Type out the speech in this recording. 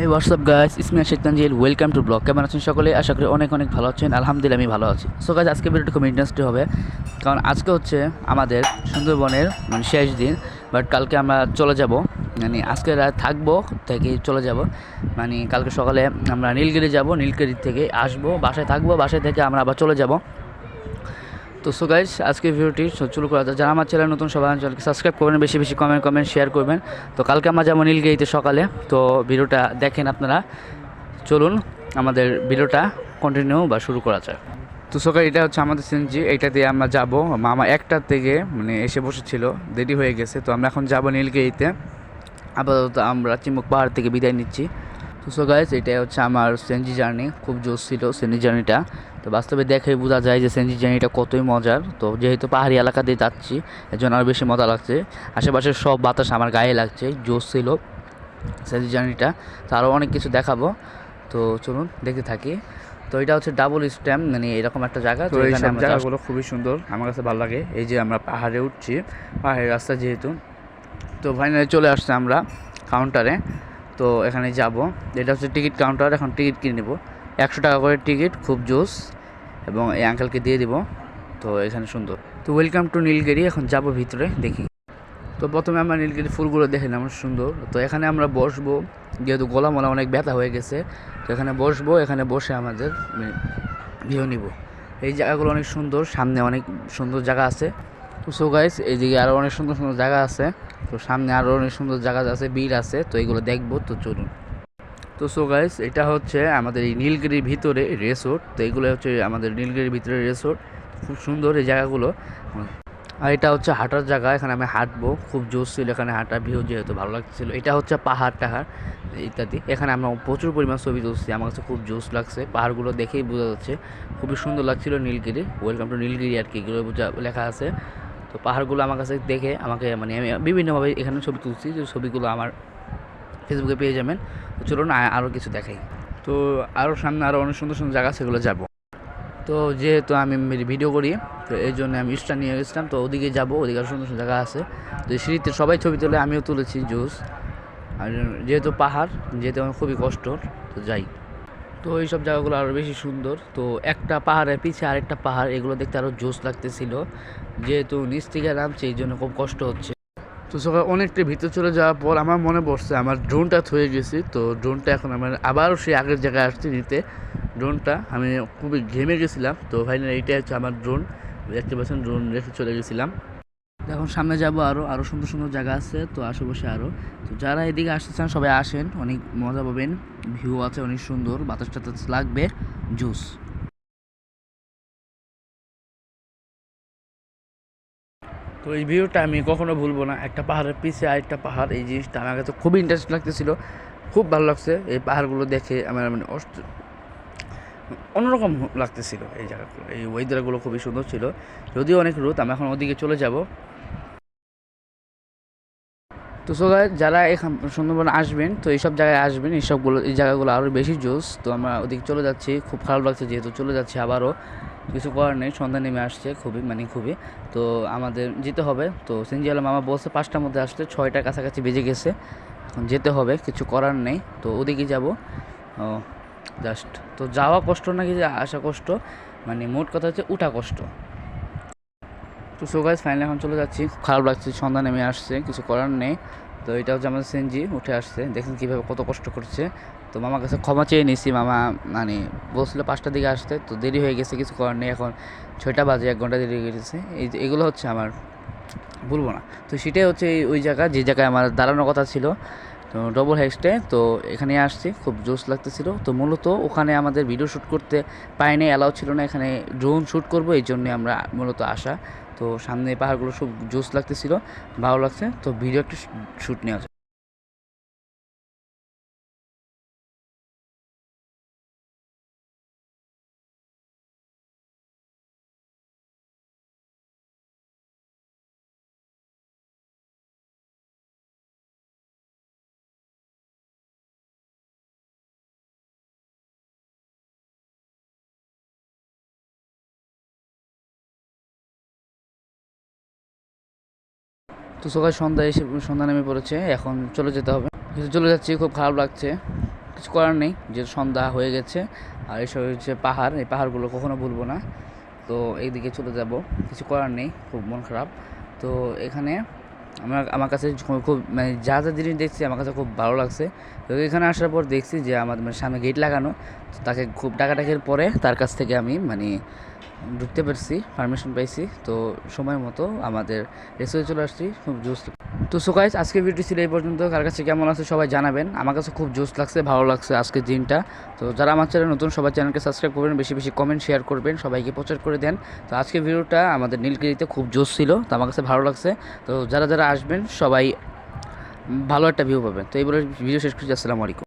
এই WhatsApp guys Ismiya Sheikh Tanzil welcome to blog কেমন আছেন সকলে? আশা করি অনেক অনেক ভালো আছেন। আলহামদুলিল্লাহ, আমি ভালো আছি। সো গাইজ আজকে ভিডিওটা খুব ইন্টারেস্টিং হবে। কারণ আজকে হচ্ছে আমাদের সুন্দরবনের মানে শেষ দিন। বাট কালকে আমরা চলে যাব। মানে আজকে রাত থাকব থেকে চলে যাব। মানে কালকে সকালে আমরা নীলগিরি যাব। নীলগিরি থেকে আসব। বাসায় থাকব। বাসায় থেকে আমরা আবার চলে যাব। তো সো গাইজ আজকে ভিডিওটি শুরু করা যায় যারা আমার চ্যানেল নতুন, সবাই চ্যানেলকে সাবস্ক্রাইব করবেন, বেশি বেশি কমেন্ট কমেন্ট শেয়ার করবেন। তো কালকে আমরা যাব নীলগিরিতে সকালে। তো ভিডিওটা দেখেন আপনারা। চলুন, আমাদের ভিডিওটা কন্টিনিউ বা শুরু করা যায় তো সকাল এটা হচ্ছে আমাদের সিএনজি এইটা দিয়ে আমরা যাব। মামা একটার থেকে মানে এসে বসেছিল। দেরি হয়ে গেছে। তো আমরা এখন যাব নীলগিরিতে। আপাতত আমরা চিমুক পাহাড় থেকে বিদায় নিচ্ছি। তো সো এটা হচ্ছে আমার সেনজি জার্নি খুব জোস ছিল সেনজি জার্নিটা তো বাস্তবে দেখে বোঝা যায় যে সেনজি জার্নিটা কতই মজার। তো যেহেতু পাহাড়ি এলাকা দিয়ে যাচ্ছি এর জন্য আরও বেশি মজা লাগছে। আশেপাশের সব বাতাস আমার গায়ে লাগছে জোস ছিল সেনজি জার্নিটা। তো আরও অনেক কিছু দেখাবো। তো চলুন দেখতে থাকি। তো এটা হচ্ছে ডাবল স্ট্যাম্প মানে এরকম একটা জায়গা তো এই সব জায়গাগুলো খুবই সুন্দর আমার কাছে ভালো লাগে। এই যে আমরা পাহাড়ে উঠছি পাহাড়ের রাস্তা যেহেতু। তো ফাইনালি চলে আসছে আমরা কাউন্টারে তো এখানে যাব। এটা হচ্ছে টিকিট কাউন্টার এখন টিকিট কিনে নেব। একশো টাকা করে টিকিট খুব জোস এবং এই আঙ্কেলকে দিয়ে দিব। তো এখানে সুন্দর। তো ওয়েলকাম টু নীলগিরি, এখন যাব ভিতরে, দেখি। তো প্রথমে আমরা নীলগিরি ফুলগুলো দেখে নিলাম সুন্দর। তো এখানে আমরা বসবো, যেহেতু গলা মলা অনেক ব্যথা হয়ে গেছে, তো এখানে বসবো, এখানে বসে আমাদের ভিউ নিব। এই জায়গাগুলো অনেক সুন্দর, সামনে অনেক সুন্দর জায়গা আছে। তো সো গাইস এইদিকে আরও অনেক সুন্দর সুন্দর জায়গা আছে। তো সামনে আরও অনেক সুন্দর জায়গা আছে বীর আছে, তো এইগুলো দেখব, তো চলুন। তো সো গাইস এটা হচ্ছে আমাদের এই নীলগিরির ভিতরে রেসোর্ট তো এগুলো হচ্ছে আমাদের নীলগিরির ভিতরে রেসোর্ট খুব সুন্দর এই জায়গাগুলো। আর এটা হচ্ছে হাঁটার জায়গা, এখানে আমি হাঁটবো। খুব জোর ছিল এখানে হাঁটার, ভিউ যেহেতু ভালো লাগছিল। এটা হচ্ছে পাহাড় টাহাড়, ইত্যাদি। এখানে আমরা প্রচুর পরিমাণ ছবি তুলছি, আমার কাছে খুব জোস লাগছে। পাহাড়গুলো দেখেই বোঝা যাচ্ছে। খুবই সুন্দর লাগছিল নীলগিরি। ওয়েলকাম টু নীলগিরি আর কি, এগুলো বোঝা, লেখা আছে। তো পাহাড়গুলো আমার কাছে দেখে, আমাকে মানে আমি বিভিন্নভাবে এখানে ছবি তুলছি। যে ছবিগুলো আমার ফেসবুকে পেয়ে যাবেন। তো চলুন আরও কিছু দেখাই। তো আরও সামনে আরও অনেক সুন্দর সুন্দর জায়গা সেগুলো যাব। তো যেহেতু আমি ভিডিও করি, তো এই জন্য আমি ইস্টা নিয়ে গেছিলাম, তো ওদিকে যাব, ওদিকে আরও সুন্দর সুন্দর জায়গা আছে। তো সিঁড়িতে সবাই ছবি তোলে, আমিও তুলেছি জুস। আর যেহেতু পাহাড়, যেহেতু আমার খুবই কষ্ট, তো যাই। তো এই সব জায়গাগুলো আরও বেশি সুন্দর। তো একটা পাহাড়ের পিছে আরেকটা পাহাড়, এগুলো দেখতে আরও জোস লাগতেছিল। যেহেতু নিচ থেকে নামছে, এই জন্য খুব কষ্ট হচ্ছে। তো সকাল অনেকটা ভিতরে চলে যাওয়ার পর আমার মনে পড়ছে, আমার ড্রোনটা থয়ে গেছি। তো ড্রোনটা এখন আমার আবারও সেই আগের জায়গায় আসছে নিতে। ড্রোনটা আমি খুবই ঘেমে গেছিলাম। তো ফাইনালি এইটাই হচ্ছে আমার ড্রোন দেখতে পাচ্ছেন ড্রোন রেখে চলে গেছিলাম। এখন সামনে যাব আরও আরও সুন্দর সুন্দর জায়গা আছে, তো আশেপাশে আরও তো যারা এদিকে আসতে চান সবাই আসেন, অনেক মজা পাবেন। ভিউ আছে অনেক সুন্দর, বাতাস টাতাস লাগবে জুস তো এই ভিউটা আমি কখনো ভুলবো না। একটা পাহাড়ের পিছে আরেকটা পাহাড়, এই জিনিসটা আমার কাছে খুবই ইন্টারেস্ট লাগতেছিল। খুব ভালো লাগছে এই পাহাড়গুলো দেখে, আমার মানে অন্যরকম লাগতেছিল এই জায়গাগুলো, এই ওয়েদারগুলো খুবই সুন্দর ছিল। যদিও অনেক রোদ আমি এখন ওদিকে চলে যাব। তো সবাই যারা এখান সুন্দরবন আসবেন, তো এইসব জায়গায় আসবেন, এইসবগুলো এই জায়গাগুলো আরও বেশি জোস। তো আমরা ওদিকে চলে যাচ্ছি, খুব খারাপ লাগছে যেহেতু চলে যাচ্ছি আবারও। কিছু করার নেই, সন্ধ্যা নেমে আসছে, খুবই মানে খুবই। তো আমাদের যেতে হবে। তো সেঞ্জি আলম মামা বলছে পাঁচটার মধ্যে আসতে ছয়টার কাছাকাছি বেজে গেছে। এখন যেতে হবে, কিছু করার নেই। তো ওদিকে যাব। ও জাস্ট তো যাওয়া কষ্ট নাকি যে আসা কষ্ট? মানে মোট কথা হচ্ছে উঠা কষ্ট। তো সো গাইজ ফাইনালি এখন চলে যাচ্ছি। খারাপ লাগছে, সন্ধ্যা নেমে আসছে, কিছু করার নেই। তো এটা হচ্ছে আমাদের সেনজি উঠে আসছে। দেখেন কীভাবে কত কষ্ট করছে। তো মামার কাছে ক্ষমা চেয়ে নিছি, মামা মানে বলছিল পাঁচটার দিকে আসতে, তো দেরি হয়ে গেছে, কিছু করার নেই। এখন ছয়টা বাজে, এক ঘণ্টা দেরি হয়ে গেছে। এই এগুলো হচ্ছে আমার বলব না। তো সেটাই হচ্ছে ওই জায়গা, যে জায়গায় আমার দাঁড়ানোর কথা ছিল। তো ডবল হেক্সটে তো এখানে আসছি, খুব জোস লাগতেছিল। তো মূলত ওখানে আমাদের ভিডিও শ্যুট করতে পাইনি অ্যালাউ ছিল না। এখানে ড্রোন শ্যুট করব, এই জন্যে আমরা মূলত আসা। তো সামনে পাহাড়গুলো খুব জোস লাগতেছিল ভালো লাগছে। তো ভিডিও একটা শ্যুট নেওয়া তো সকাল সন্ধ্যা এসে, সন্ধ্যা নেমে পড়েছে, এখন চলে যেতে হবে। যেহেতু চলে যাচ্ছি, খুব খারাপ লাগছে। কিছু করার নেই যে সন্ধ্যা হয়ে গেছে, আর এসব হচ্ছে পাহাড়, এই পাহাড়গুলো কখনো ভুলবো না। তো এইদিকে চলে যাব, কিছু করার নেই, খুব মন খারাপ। তো এখানে আমার আমার কাছে খুব- মানে যা যা জিনিস দেখছি, আমার কাছে খুব ভালো লাগছে। তো এখানে আসার পর দেখছি যে আমার মানে সামনে গেট লাগানো তাকে খুব ডাকাডাকির পরে তার কাছ থেকে আমি মানে ঢুকতে পারছি পারমিশন পাইছি, তো সময় মতো আমাদের রেস্টুরেন্টে চলে আসছি, খুব জুস তো সো আজকের ভিডিও ছিল এই পর্যন্ত। কার কাছে কেমন আছে সবাই জানাবেন। আমার কাছে খুব জোস লাগছে, ভালো লাগছে আজকের দিনটা। তো যারা আমার চ্যানেল নতুন, সবাই চ্যানেলকে সাবস্ক্রাইব করবেন, বেশি বেশি কমেন্ট শেয়ার করবেন, সবাইকে প্রচার করে দেন। তো আজকের ভিডিওটা আমাদের নীলগিরিতে খুব জোস ছিল, তো আমার কাছে ভালো লাগছে। তো যারা যারা আসবেন, সবাই ভালো একটা ভিউ পাবেন। তো এই বলে ভিডিও শেষ করছি, আসসালামু আলাইকুম।